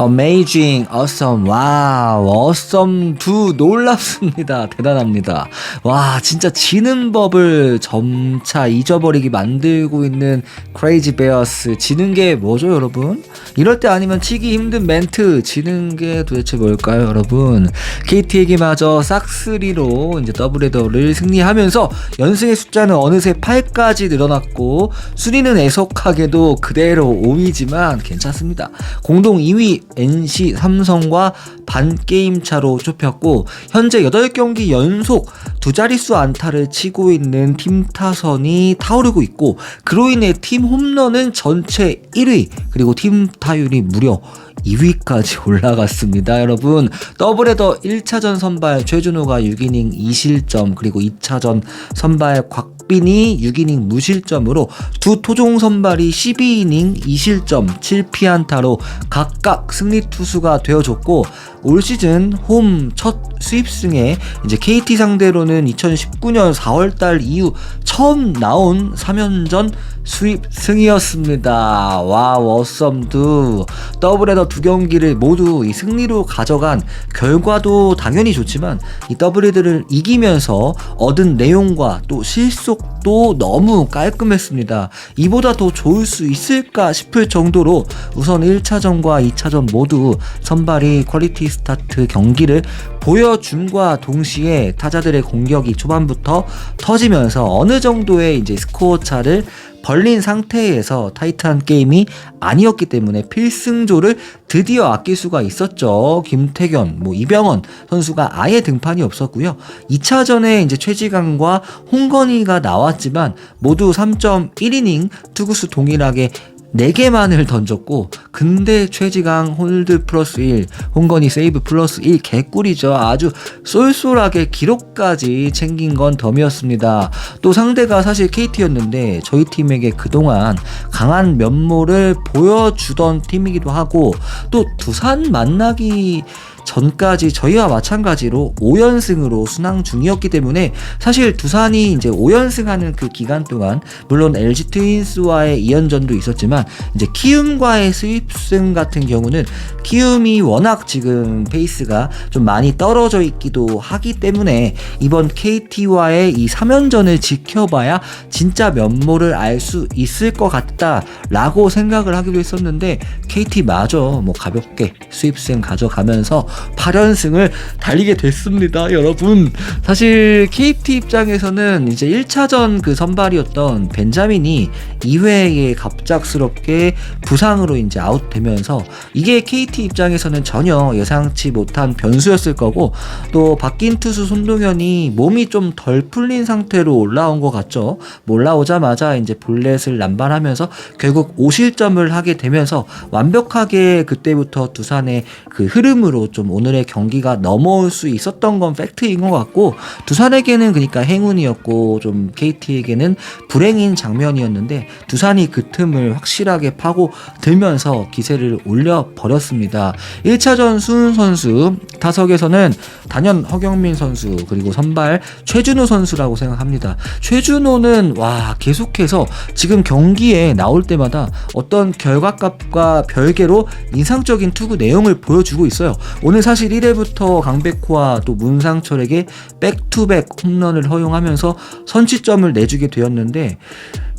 Amazing, awesome, 와우, awesome, 두 놀랍습니다. 대단합니다. 와, 진짜 지는 법을 점차 잊어버리게 만들고 있는 Crazy Bears. 지는 게 뭐죠, 여러분? 이럴 때 아니면 치기 힘든 멘트. 지는 게 도대체 뭘까요, 여러분? KT에게마저 싹쓸이로 이제 더블헤더를 승리하면서 연승의 숫자는 어느새 8까지 늘어났고 순위는 애석하게도 그대로 5위지만 괜찮습니다. 공동 2위 NC 삼성과 반 게임 차로 좁혔고 현재 8경기 연속 두 자릿수 안타를 치고 있는 팀 타선이 타오르고 있고 그로 인해 팀 홈런은 전체 1위 그리고 팀 타율이 무려 2위까지 올라갔습니다. 여러분 더블헤더 1차전 선발 최준호가 6이닝 2실점 그리고 2차전 선발 곽 빈이 6이닝 무실점으로 두 토종 선발이 12이닝 2실점 7피안타로 각각 승리 투수가 되어줬고 올 시즌 홈 첫 수입승에 이제 KT 상대로는 2019년 4월달 이후 처음 나온 3연전 수입승이었습니다. 와 워썸두 더블헤더 두 경기를 모두 이 승리로 가져간 결과도 당연히 좋지만 이 더블헤더를 이기면서 얻은 내용과 또 실속 도 너무 깔끔했습니다. 이보다 더 좋을 수 있을까 싶을 정도로 우선 1차전과 2차전 모두 선발이 퀄리티 스타트 경기를 보여줌과 동시에 타자들의 공격이 초반부터 터지면서 어느 정도의 이제 스코어 차를 벌린 상태에서 타이트한 게임이 아니었기 때문에 필승조를 드디어 아낄 수가 있었죠. 김태견, 뭐 이병헌 선수가 아예 등판이 없었고요. 2차전에 이제 최지강과 홍건희가 나왔지만 모두 3.1이닝 투구수 동일하게 4개만을 던졌고 근데 최지강 홀드 플러스 1 홍건희 세이브 플러스 1 개꿀이죠. 아주 쏠쏠하게 기록까지 챙긴 건 덤이었습니다. 또 상대가 사실 KT였는데 저희 팀에게 그동안 강한 면모를 보여주던 팀이기도 하고 또 두산 만나기 전까지 저희와 마찬가지로 5연승으로 순항 중이었기 때문에 사실 두산이 이제 5연승하는 그 기간 동안 물론 LG 트윈스와의 2연전도 있었지만 이제 키움과의 수입승 같은 경우는 키움이 워낙 지금 페이스가 좀 많이 떨어져 있기도 하기 때문에 이번 KT와의 이 3연전을 지켜봐야 진짜 면모를 알 수 있을 것 같다라고 생각을 하기도 했었는데 KT마저 뭐 가볍게 수입승 가져가면서 8연승을 달리게 됐습니다, 여러분. 사실 KT 입장에서는 이제 1차전 그 선발이었던 벤자민이 2회에 갑작스럽게 부상으로 이제 아웃되면서 이게 KT 입장에서는 전혀 예상치 못한 변수였을 거고 또 바뀐 투수 손동현이 몸이 좀 덜 풀린 상태로 올라온 것 같죠. 뭐 올라오자마자 이제 볼넷을 남발하면서 결국 5실점을 하게 되면서 완벽하게 그때부터 두산의 그 흐름으로 좀 오늘의 경기가 넘어올 수 있었던 건 팩트인 것 같고 두산에게는 그러니까 행운이었고 좀 KT에게는 불행인 장면이었는데 두산이 그 틈을 확실하게 파고 들면서 기세를 올려 버렸습니다. 1차전 수훈 선수 타석에서는 단연 허경민 선수 그리고 선발 최준호 선수라고 생각합니다. 최준호는 와 계속해서 지금 경기에 나올 때마다 어떤 결과값과 별개로 인상적인 투구 내용을 보여주고 있어요. 사실 1회부터 강백호와 또 문상철에게 백투백 홈런을 허용하면서 선취점을 내주게 되었는데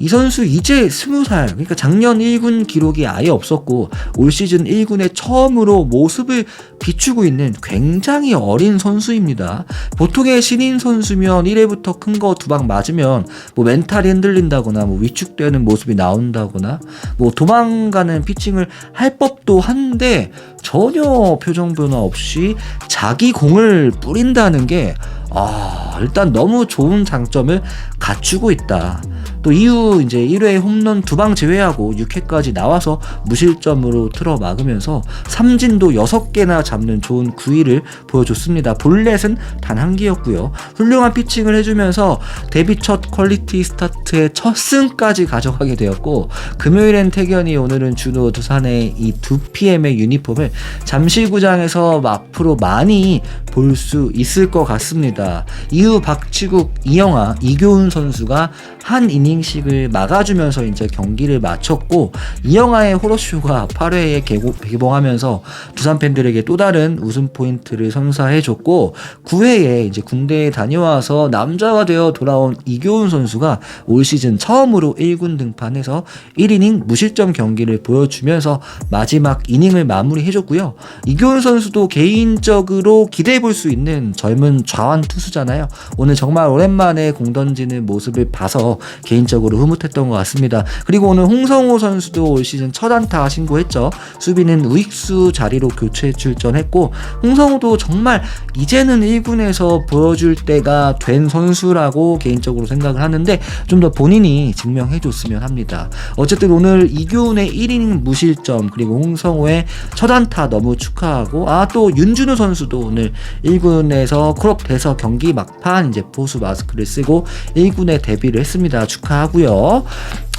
이 선수 이제 20살 그러니까 작년 1군 기록이 아예 없었고 올 시즌 1군에 처음으로 모습을 비추고 있는 굉장히 어린 선수입니다. 보통의 신인 선수면 1회부터 큰 거 두 방 맞으면 뭐 멘탈이 흔들린다거나 뭐 위축되는 모습이 나온다거나 뭐 도망가는 피칭을 할 법도 한데 전혀 표정 변화 없이 자기 공을 뿌린다는 게 아, 일단 너무 좋은 장점을 갖추고 있다. 또 이후 이제 1회 홈런 두 방 제외하고 6회까지 나와서 무실점으로 틀어 막으면서 삼진도 6개나 잡는 좋은 구위를 보여줬습니다. 볼넷은 단 한 개였고요. 훌륭한 피칭을 해주면서 데뷔 첫 퀄리티 스타트의 첫 승까지 가져가게 되었고 금요일엔 태견이 오늘은 준호 두산의 이 2PM의 유니폼을 잠실구장에서 앞으로 많이 볼 수 있을 것 같습니다. 이후 박치국, 이영하, 이교훈 선수가 한 이닝 이닝씩을 막아주면서 이제 경기를 마쳤고 이영하의 호러쇼가 8회에 개봉하면서 두산 팬들에게 또 다른 웃음 포인트를 선사해줬고 9회에 이제 군대에 다녀와서 남자가 되어 돌아온 이교훈 선수가 올 시즌 처음으로 1군 등판해서 1이닝 무실점 경기를 보여주면서 마지막 이닝을 마무리해줬고요. 이교훈 선수도 개인적으로 기대해 볼 수 있는 젊은 좌완 투수잖아요. 오늘 정말 오랜만에 공 던지는 모습을 봐서 개인 적으로 흐뭇했던 것 같습니다. 그리고 오늘 홍성호 선수도 올 시즌 첫 안타 신고했죠. 수비는 우익수 자리로 교체 출전했고 홍성호도 정말 이제는 1군에서 보여줄 때가 된 선수라고 개인적으로 생각을 하는데 좀 더 본인이 증명해 줬으면 합니다. 어쨌든 오늘 이교훈의 1이닝 무실점 그리고 홍성호의 첫 안타 너무 축하하고 아 또 윤준우 선수도 오늘 1군에서 콜업 돼서 경기 막판 이제 보수 마스크를 쓰고 1군에 데뷔를 했습니다. 축하 하고요.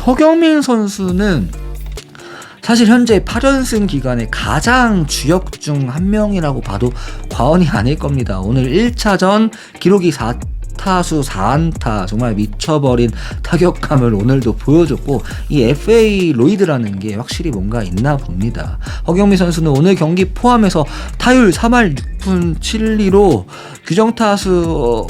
허경민 선수는 사실 현재 8연승 기간에 가장 주역 중 한 명이라고 봐도 과언이 아닐 겁니다. 오늘 1차전 기록이 4 타수 4안타 정말 미쳐버린 타격감을 오늘도 보여줬고 이 FA 로이드라는 게 확실히 뭔가 있나 봅니다. 허경미 선수는 오늘 경기 포함해서 타율 3할 6푼 7리로 규정 타수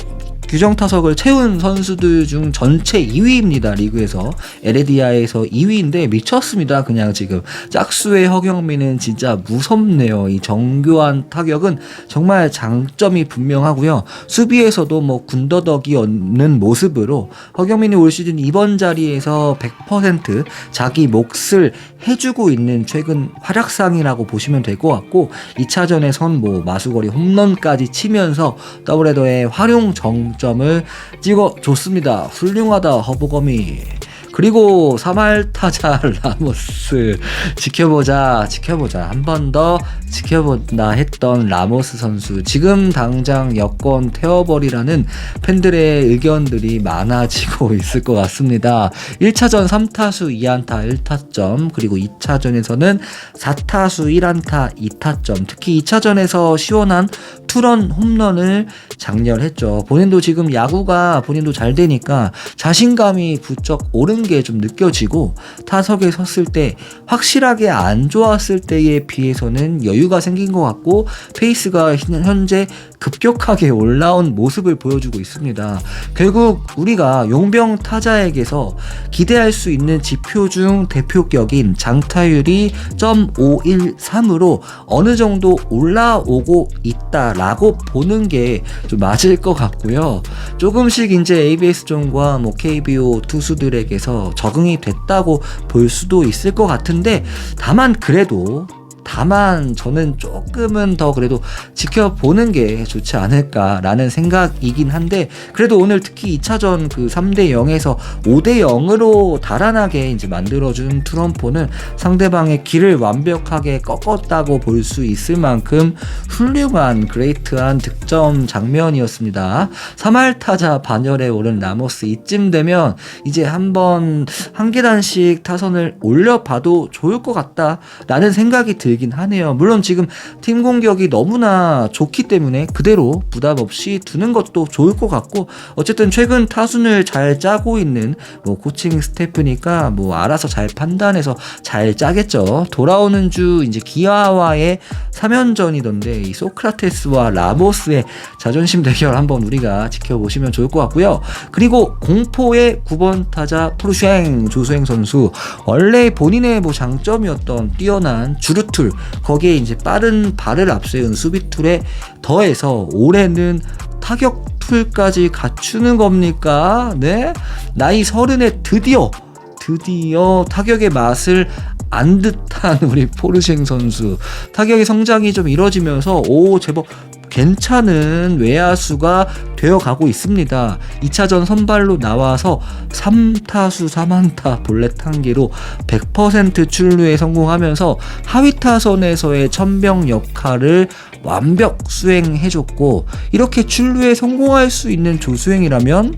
규정 타석을 채운 선수들 중 전체 2위입니다. 리그에서 에레디아에서 2위인데 미쳤습니다. 그냥 지금 짝수의 허경민은 진짜 무섭네요. 이 정교한 타격은 정말 장점이 분명하고요. 수비에서도 뭐 군더더기 없는 모습으로 허경민이 올 시즌 이번 자리에서 100% 자기 몫을 해주고 있는 최근 활약상이라고 보시면 될 것 같고 2차전에선 뭐 마수거리 홈런까지 치면서 더블헤더의 활용 정 점을 찍어줬습니다. 훌륭하다 허브검이. 그리고 3할 타자 라모스 지켜보자 지켜보자. 한 번 더 지켜본다 했던 라모스 선수. 지금 당장 여권 태워버리라는 팬들의 의견들이 많아지고 있을 것 같습니다. 1차전 3타수 2안타 1타점 그리고 2차전에서는 4타수 1안타 2타점. 특히 2차전에서 시원한 투런 홈런을 장렬했죠. 본인도 지금 야구가 본인도 잘 되니까 자신감이 부쩍 오른 게 좀 느껴지고 타석에 섰을 때 확실하게 안 좋았을 때에 비해서는 여유가 생긴 것 같고 페이스가 현재 급격하게 올라온 모습을 보여주고 있습니다. 결국 우리가 용병 타자에게서 기대할 수 있는 지표 중 대표격인 장타율이 0.513으로 어느 정도 올라오고 있다라고 보는 게 좀 맞을 것 같고요. 조금씩 이제 ABS 존과 뭐 KBO 투수들에게서 적응이 됐다고 볼 수도 있을 것 같은데 다만 그래도 다만 저는 조금은 더 그래도 지켜보는 게 좋지 않을까라는 생각이긴 한데 그래도 오늘 특히 2차전 그 3대 0에서 5대 0으로 달아나게 이제 만들어준 트럼프는 상대방의 길을 완벽하게 꺾었다고 볼 수 있을 만큼 훌륭한 그레이트한 득점 장면이었습니다. 3할 타자 반열에 오른 라모스 이쯤 되면 이제 한번 한 계단씩 타선을 올려봐도 좋을 것 같다라는 생각이 들긴 들긴 하네요. 물론 지금 팀 공격이 너무나 좋기 때문에 그대로 부담 없이 두는 것도 좋을 것 같고 어쨌든 최근 타순을 잘 짜고 있는 뭐 코칭 스태프니까 뭐 알아서 잘 판단해서 잘 짜겠죠. 돌아오는 주 이제 기아와의 3연전이던데 이 소크라테스와 라모스의 자존심 대결 한번 우리가 지켜보시면 좋을 것 같고요. 그리고 공포의 9번 타자 프루쉥 조수행 선수 원래 본인의 뭐 장점이었던 뛰어난 주루툴 거기에 이제 빠른 발을 앞세운 수비 툴에 더해서 올해는 타격 툴까지 갖추는 겁니까? 네? 나이 서른에 드디어 드디어 타격의 맛을 안 듯한 우리 포르셴 선수 타격의 성장이 좀 이뤄지면서 오 제법 괜찮은 외야수가 되어 가고 있습니다. 2차전 선발로 나와서 3타수 3안타 볼넷 한기로 100% 출루에 성공하면서 하위 타선에서의 천병 역할을 완벽 수행해줬고 이렇게 출루에 성공할 수 있는 조수행이라면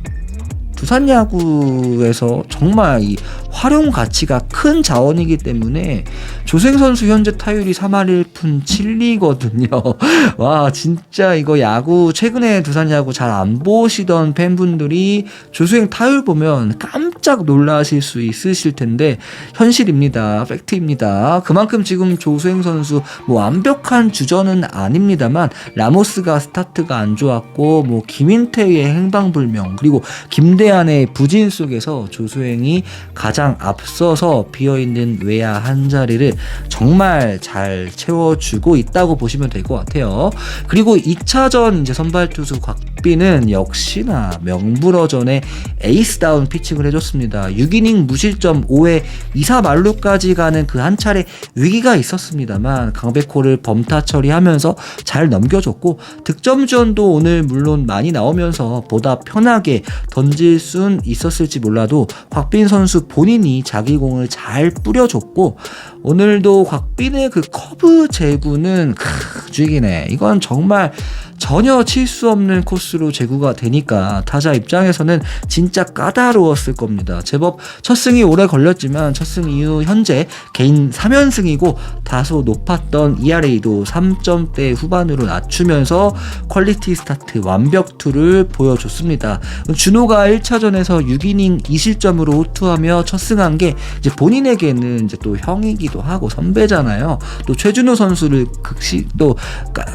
두산 야구에서 정말 이 활용 가치가 큰 자원이기 때문에 조생 선수 현재 타율이 3할 1푼 7리거든요. 와 진짜 이거 야구 최근에 두산 야구 잘 안 보시던 팬분들이 조수행 타율 보면 깜짝 놀라실 수 있으실 텐데 현실입니다. 팩트입니다. 그만큼 지금 조수행 선수 뭐 완벽한 주전은 아닙니다만 라모스가 스타트가 안 좋았고 뭐 김인태의 행방불명 그리고 김대한의 부진 속에서 조수행이 가장 앞서서 비어있는 외야 한 자리를 정말 잘 채워주고 있다고 보시면 될 것 같아요. 그리고 2차전 이제 선발 투수 곽비는 역시나 명불허전에 에이스다운 피칭을 해줬습니다. 6이닝 무실점 5회 2사 말루까지 가는 그 한 차례 위기가 있었습니다만 강백호를 범타 처리하면서 잘 넘겨줬고 득점 지원도 오늘 물론 많이 나오면서 보다 편하게 던질 순 있었을지 몰라도 곽빈 선수 본인 이 자기 공을 잘 뿌려줬고 오늘도 곽빈의 그 커브 제구는 크, 죽이네. 이건 정말 전혀 칠 수 없는 코스로 제구가 되니까 타자 입장에서는 진짜 까다로웠을 겁니다. 제법 첫 승이 오래 걸렸지만 첫 승 이후 현재 개인 3연승이고 다소 높았던 ERA도 3점대 후반으로 낮추면서 퀄리티 스타트 완벽 투를 보여줬습니다. 준호가 1차전에서 6이닝 2실점으로 호투하며 첫 승한 게 이제 본인에게는 이제 또 형이기도 하고 선배잖아요. 또 최준호 선수를 극시 또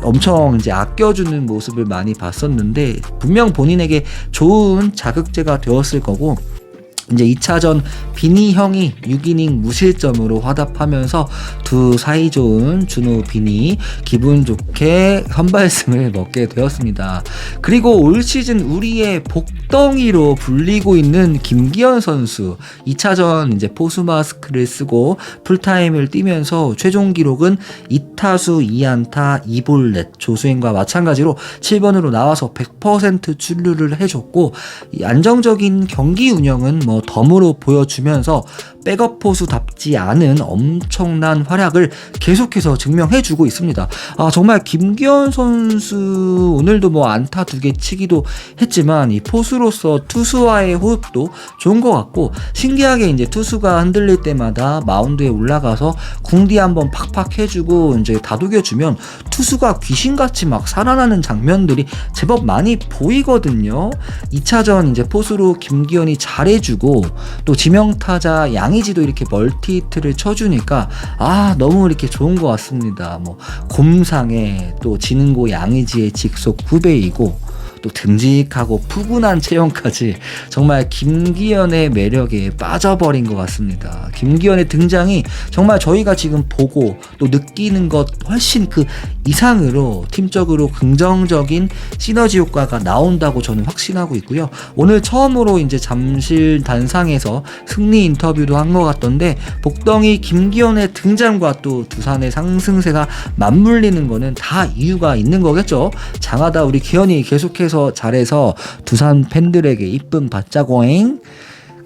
엄청 이제 아껴주는 모습을 많이 봤었는데 분명 본인에게 좋은 자극제가 되었을 거고 이제 2차전 비니 형이 6이닝 무실점으로 화답하면서 두 사이 좋은 준호 비니 기분 좋게 선발승을 먹게 되었습니다. 그리고 올 시즌 우리의 복덩이로 불리고 있는 김기현 선수 2차전 이제 포수 마스크를 쓰고 풀타임을 뛰면서 최종 기록은 2타수 2안타 2볼넷 조수행과 마찬가지로 7번으로 나와서 100% 출루를 해줬고 안정적인 경기 운영은 뭐 덤으로 보여주면서 백업 포수답지 않은 엄청난 활약을 계속해서 증명해주고 있습니다. 아 정말 김기현 선수 오늘도 뭐 안타 두 개 치기도 했지만 이 포수로서 투수와의 호흡도 좋은 것 같고 신기하게 이제 투수가 흔들릴 때마다 마운드에 올라가서 궁디 한번 팍팍 해주고 이제 다독여주면 투수가 귀신같이 막 살아나는 장면들이 제법 많이 보이거든요. 2차전 이제 포수로 김기현이 잘해주고 또 지명타자 양 의지도 이렇게 멀티히트를 쳐주니까 아 너무 이렇게 좋은 것 같습니다. 뭐 곰상에 또 지능고 양의지의 직속 후배이고 또 듬직하고 푸근한 체형까지 정말 김기현의 매력에 빠져버린 것 같습니다. 김기현의 등장이 정말 저희가 지금 보고 또 느끼는 것 훨씬 그 이상으로 팀적으로 긍정적인 시너지 효과가 나온다고 저는 확신하고 있고요. 오늘 처음으로 이제 잠실 단상에서 승리 인터뷰도 한 것 같던데 복덩이 김기현의 등장과 또 두산의 상승세가 맞물리는 거는 다 이유가 있는 거겠죠. 장하다 우리 기현이 계속해서 잘해서 두산 팬들에게 이쁨 받자고잉.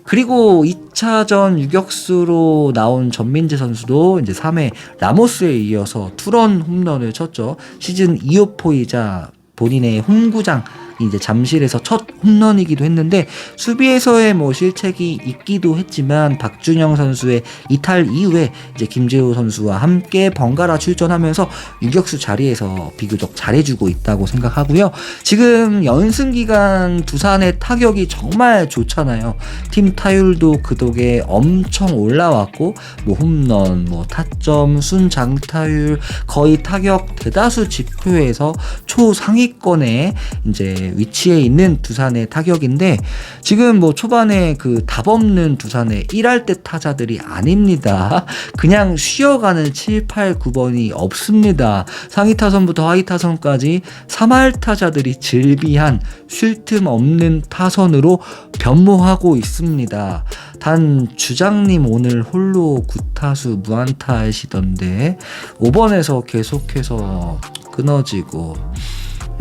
그리고 2차전 유격수로 나온 전민재 선수도 이제 3회 라모스에 이어서 투런 홈런을 쳤죠. 시즌 2호포이자 본인의 홈구장 이제 잠실에서 첫 홈런이기도 했는데 수비에서의 뭐 실책이 있기도 했지만 박준영 선수의 이탈 이후에 이제 김재호 선수와 함께 번갈아 출전하면서 유격수 자리에서 비교적 잘해주고 있다고 생각하고요. 지금 연승 기간 두산의 타격이 정말 좋잖아요. 팀 타율도 그 덕에 엄청 올라왔고 뭐 홈런, 뭐 타점, 순장타율 거의 타격 대다수 지표에서 초상위권에 이제 위치에 있는 두산의 타격인데 지금 뭐 초반에 그 답 없는 두산의 1할 때 타자들이 아닙니다. 그냥 쉬어가는 7, 8, 9번이 없습니다. 상위 타선부터 하위 타선까지 3할 타자들이 즐비한 쉴 틈 없는 타선으로 변모하고 있습니다. 단 주장님 오늘 홀로 9타수 무안타 하시던데 5번에서 계속해서 끊어지고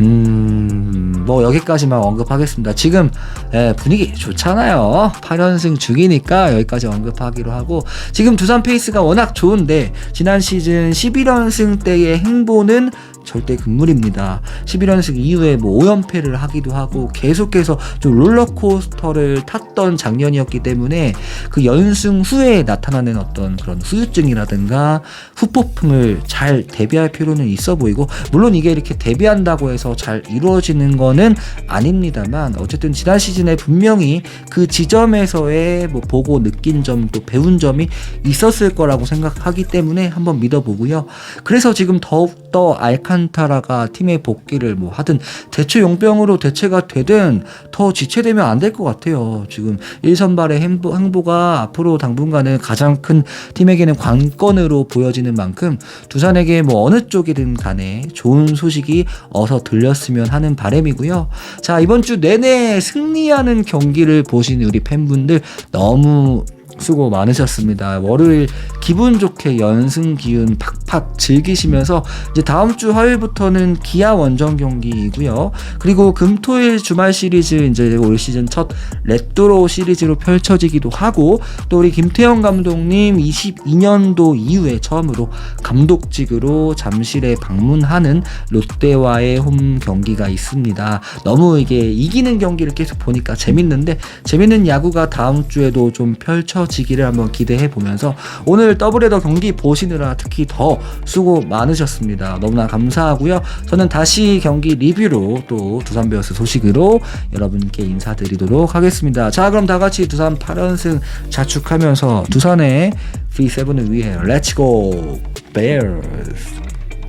음, 뭐 여기까지만 언급하겠습니다. 지금 예, 분위기 좋잖아요. 8연승 중이니까 여기까지 언급하기로 하고 지금 두산 페이스가 워낙 좋은데 지난 시즌 11연승 때의 행보는 절대 금물입니다. 11연승 이후에 뭐 5연패를 하기도 하고 계속해서 좀 롤러코스터를 탔던 작년이었기 때문에 그 연승 후에 나타나는 어떤 그런 후유증이라든가 후폭풍을 잘 대비할 필요는 있어 보이고 물론 이게 이렇게 대비한다고 해서 잘 이루어지는 거는 아닙니다만 어쨌든 지난 시즌에 분명히 그 지점에서의 뭐 보고 느낀 점 또 배운 점이 있었을 거라고 생각하기 때문에 한번 믿어보고요. 그래서 지금 더욱더 알칸타라가 팀의 복귀를 뭐 하든 대체 용병으로 대체가 되든 더 지체되면 안 될 것 같아요. 지금 1선발의 행보, 행보가 앞으로 당분간은 가장 큰 팀에게는 관건으로 보여지는 만큼 두산에게 뭐 어느 쪽이든 간에 좋은 소식이 어서 들렸으면 하는 바람이고요. 자, 이번 주 내내 승리하는 경기를 보신 우리 팬분들 너무 수고 많으셨습니다. 월요일 기분 좋게 연승 기운 팍팍 즐기시면서 이제 다음 주 화요일부터는 기아 원정 경기이고요. 그리고 금토일 주말 시리즈 이제 올 시즌 첫 레트로 시리즈로 펼쳐지기도 하고 또 우리 김태형 감독님 22년도 이후에 처음으로 감독직으로 잠실에 방문하는 롯데와의 홈 경기가 있습니다. 너무 이게 이기는 경기를 계속 보니까 재밌는데 재밌는 야구가 다음 주에도 좀 펼쳐 지기를 한번 기대해 보면서 오늘 더블헤더 경기 보시느라 특히 더 수고 많으셨습니다. 너무나 감사하고요. 저는 다시 경기 리뷰로 또 두산 베어스 소식으로 여러분께 인사드리도록 하겠습니다. 자, 그럼 다 같이 두산 8연승 자축하면서 두산의 V7을 위해 렛츠고 베어스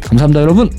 감사합니다, 여러분.